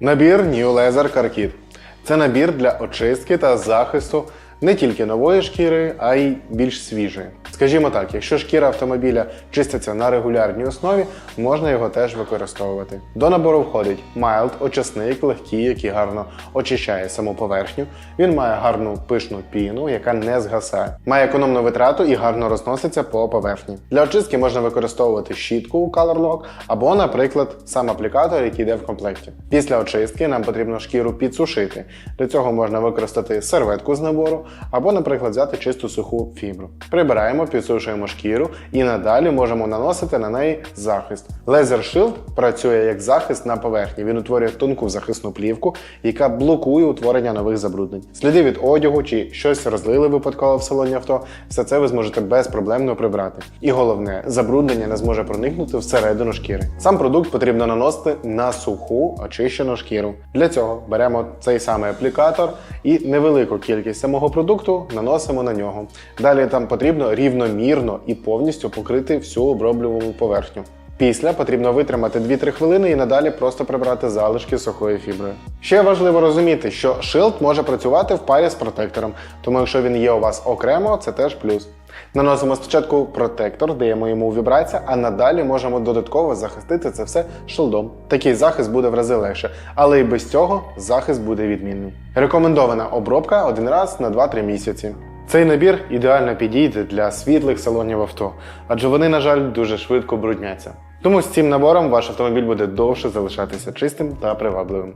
Набір New Laser Car Kit. Це набір для очистки та захисту не тільки нової шкіри, а й більш свіжої. Скажімо так, якщо шкіра автомобіля чиститься на регулярній основі, можна його теж використовувати. До набору входить Mild, очисник, легкий, який гарно очищає саму поверхню. Він має гарну пишну піну, яка не згасає. Має економну витрату і гарно розноситься по поверхні. Для очистки можна використовувати щітку у Color Lock або, наприклад, сам аплікатор, який йде в комплекті. Після очистки нам потрібно шкіру підсушити. Для цього можна використати серветку з набору або, наприклад, взяти чисту суху фібру. Прибираємо, підсушуємо шкіру і надалі можемо наносити на неї захист. Laser Shield працює як захист на поверхні. Він утворює тонку захисну плівку, яка блокує утворення нових забруднень. Сліди від одягу чи щось розлили випадково в салоні авто, все це ви зможете безпроблемно прибрати. І головне, забруднення не зможе проникнути всередину шкіри. Сам продукт потрібно наносити на суху очищену шкіру. Для цього беремо цей самий аплікатор і невелику кількість самого продукту наносимо на нього. Далі там потрібно рівномірно і повністю покрити всю оброблювану поверхню. Після потрібно витримати 2-3 хвилини і надалі просто прибрати залишки сухої фібри. Ще важливо розуміти, що шилд може працювати в парі з протектором, тому якщо він є у вас окремо, це теж плюс. Наносимо спочатку протектор, даємо йому вібрація, а надалі можемо додатково захистити це все шилдом. Такий захист буде в рази легше, але і без цього захист буде відмінний. Рекомендована обробка один раз на 2-3 місяці. Цей набір ідеально підійде для світлих салонів авто, адже вони, на жаль, дуже швидко брудняться. Тому з цим набором ваш автомобіль буде довше залишатися чистим та привабливим.